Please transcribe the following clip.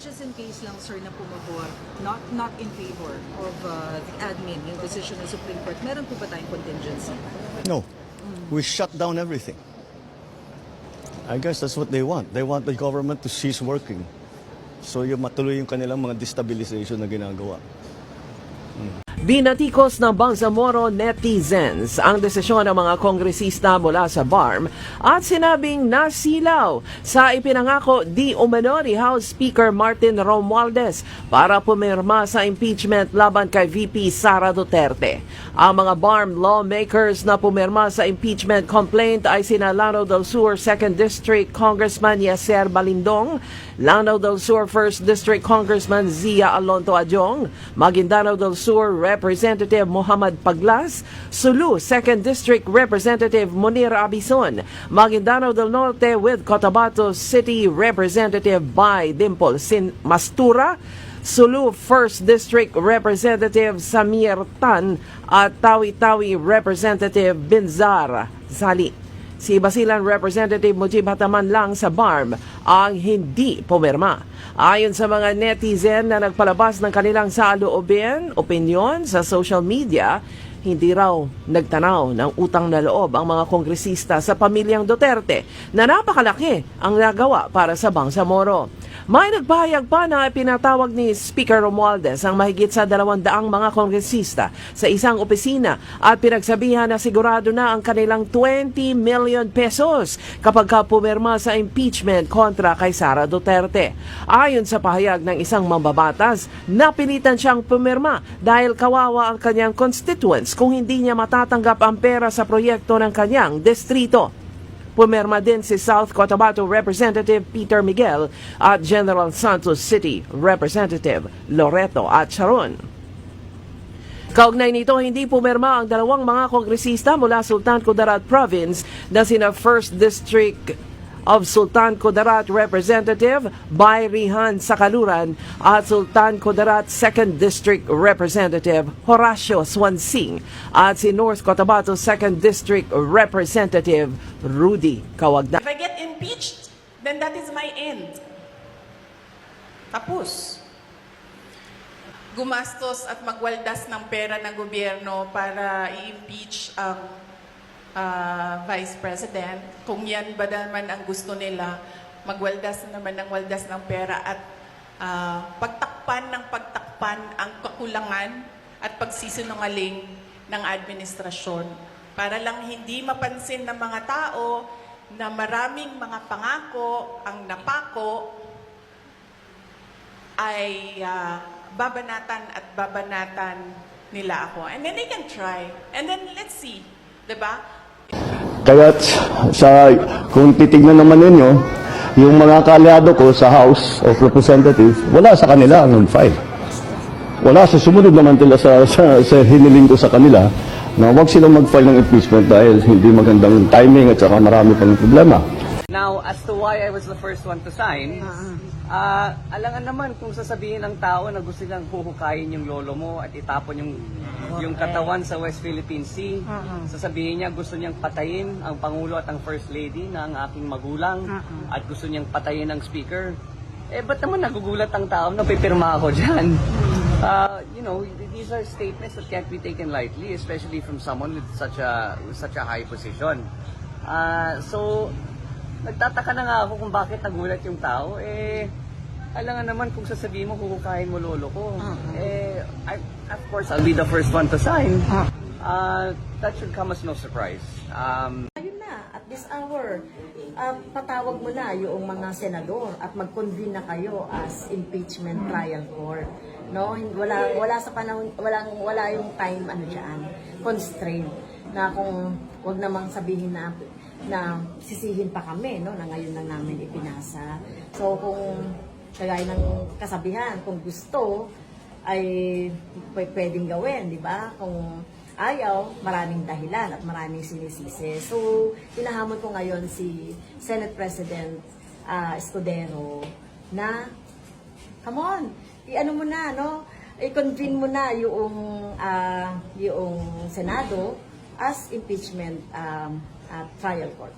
just in case lang, sir, na pumabor, not not in favor of uh, the admin, yung decision ng Supreme Court, meron po ba tayong contingency? No. We shut down everything. I guess that's what they want. They want the government to cease working. So yung matuloy yung kanilang mga destabilization na ginagawa. Binatikos ng Bangsamoro netizens ang desisyon ng mga kongresista mula sa BARM at sinabing nasilaw sa ipinangako di umano ni House Speaker Martin Romualdez para pumirma sa impeachment laban kay VP Sara Duterte. Ang mga BARM lawmakers na pumirma sa impeachment complaint ay sina Lanao del Sur 2nd District Congressman Yeser Balindong, Lanao del Sur 1st District Congressman Zia Alonto Adjong, Maguindanao del Sur Representative Muhammad Paglas, Sulu 2nd District Representative Munir Abison, Maguindanao del Norte with Cotabato City Representative by Dimple Sin Mastura, Sulu 1st District Representative Samir Tan at Tawi-Tawi Representative Binzar Zali. Si Basilan Representative Mujib Hataman lang sa BARM ang hindi pumirma. Ayon sa mga netizen na nagpalabas ng kanilang saloobin, opinion sa social media, hindi raw nagtanaw ng utang na loob ang mga kongresista sa pamilyang Duterte na napakalaki ang nagawa para sa Bangsamoro. May nagpahayag pa na pinatawag ni Speaker Romualdez ang mahigit sa dalawang daang mga kongresista sa isang opisina at pinagsabihan na sigurado na ang kanilang 20 million pesos kapag ka pumirma sa impeachment kontra kay Sara Duterte. Ayon sa pahayag ng isang mambabatas, napilitan siyang pumirma dahil kawawa ang kanyang constituents kung hindi niya matatanggap ang pera sa proyekto ng kanyang distrito. Pumirma din si South Cotabato Representative Peter Miguel at General Santos City Representative Loreto at Sharon. Kaugnay nito, hindi pumirma ang dalawang mga kongresista mula Sultan Kudarat Province na sina 1st District of Sultan Kudarat Representative Bayrihan Sakaluran at Sultan Kudarat 2nd District Representative Horacio Swansing at si North Cotabato 2nd District Representative Rudy Kawagna. If I get impeached, then that is my end. Tapos. Gumastos at magwaldas ng pera ng gobyerno para i-impeach ang ah, Vice President. Kung yan ba naman ang gusto nila, magwaldas na naman ng waldas ng pera at ah, pagtakpan ng pagtakpan ang kakulangan at pagsisinungaling ng administrasyon para lang hindi mapansin ng mga tao na maraming mga pangako ang napako ay ah, babanatan at babanatan nila ako. And then they can try. And then let's see. 'Di ba? Kaya sa, kung titignan naman ninyo, yung mga kalyado ko sa House of Representatives, wala sa kanila ang file. Wala sa sumunod naman nila sa, sa, sa hiniling ko sa kanila na huwag silang mag-file ng impeachment dahil hindi magandang timing at saka marami pang problema. Now, as to why I was the first one to sign, ah alangan naman kung sasabihin ng tao na gusto nilang huhukayin yung lolo mo at itapon yung yung katawan sa West Philippine Sea. Sasabihin niya gusto niyang patayin ang Pangulo at ang First Lady na ang aking magulang at gusto niyang patayin ang Speaker. Eh, ba't naman nagugulat ang tao na pipirma ako dyan? Uh, you know, these are statements that can't be taken lightly, especially from someone with such a with such a high position. Uh, so, nagtataka na nga ako kung bakit nagulat yung tao. Eh, alam nga naman kung sasabihin mo, huhukayin mo lolo ko. Eh, I, of course, I'll be the first one to sign. Uh, that should come as no surprise. Um, Ayun na, at this hour, ah, patawag mo na yung mga senador at mag-convene na kayo as impeachment trial court. No, wala wala sa panahon walang wala yung time ano diyan, constraint na kung wag namang sabihin na na sisihin pa kami no na ngayon lang namin ipinasa. So kung kagaya ng kasabihan, kung gusto ay pwedeng gawin, di ba? Kung ayaw, maraming dahilan at maraming sinisisi. So, hinahamon ko ngayon si Senate President ah, Escudero na, come on, i-ano mo na, no? I-convene mo na yung, ah, yung Senado as impeachment um, ah, trial court.